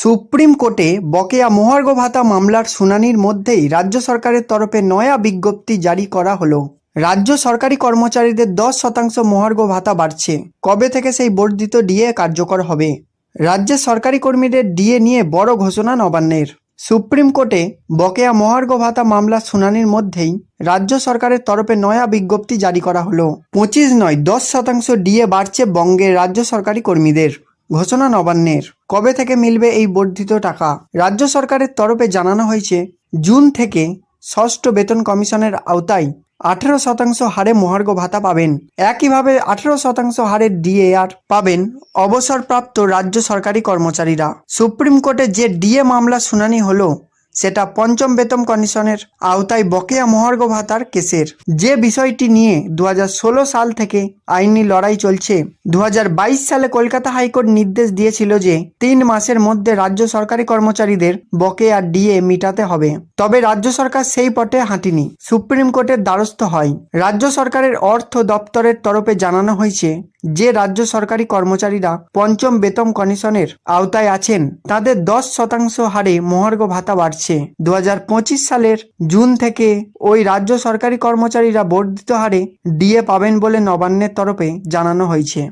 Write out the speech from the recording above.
Supreme কোর্টে বকেয়া মহার্ঘ ভাতা মামলার শুনানির মধ্যেই রাজ্য সরকারের তরফে নয়া বিজ্ঞপ্তি জারি করা হলো। রাজ্য সরকারি কর্মচারীদের দশ শতাংশ মহার্ঘ ভাতা বাড়ছে। কবে থেকে সেই বর্ধিত ডিএ কার্যকর হবে? রাজ্যের সরকারি কর্মীদের ডিএ নিয়ে বড় ঘোষণা নবান্নের। সুপ্রিম কোর্টে বকেয়া মহার্ঘ ভাতা মামলার শুনানির মধ্যেই রাজ্য সরকারের তরফে নয়া বিজ্ঞপ্তি জারি করা হলো। পঁচিশ নয়, দশ শতাংশ ডিএ বাড়ছে বঙ্গের রাজ্য সরকারি কর্মীদের, ঘোষণা নবান্নের। কবে থেকে মিলবে এই বর্ধিত টাকা? রাজ্য সরকারের তরফে জানানো হয়েছে, জুন থেকে ষষ্ঠ বেতন কমিশনের আওতায় আঠেরো শতাংশ হারে মহার্ঘ ভাতা পাবেন। একইভাবে আঠেরো শতাংশ হারে ডিএআর পাবেন অবসরপ্রাপ্ত রাজ্য সরকারি কর্মচারীরা। সুপ্রিম কোর্টে যে ডিএ মামলা শুনানি হলো সেটা পঞ্চম বেতন কমিশনের আওতায় বকেয়া মহার্ঘ ভাতার কেসের। যে বিষয়টি নিয়ে দু হাজার ষোলো সাল থেকে আইনি লড়াই চলছে দু হাজার বাইশ সালে কলকাতা হাইকোর্ট নির্দেশ দিয়েছিল যে তিন মাসের মধ্যে রাজ্য সরকারি কর্মচারীদের বকেয়া ডিএ মিটাতে হবে। তবে রাজ্য সরকার সেই পথে হাঁটেনি। সুপ্রিম কোর্টের দ্বারস্থ হয়। রাজ্য সরকারের অর্থ দপ্তরের তরফে জানানো হয়েছে যে রাজ্য সরকারি কর্মচারীরা পঞ্চম বেতন কমিশনের আওতায় আছেন, তাদের দশ শতাংশ হারে মহার্ঘ ভাতা বাড়ছে। দু হাজার পঁচিশ সালের জুন থেকে ওই রাজ্য সরকারি কর্মচারীরা বর্ধিত হারে ডিএ পাবেন বলে নবান্নের তরফে জানানো হয়েছে।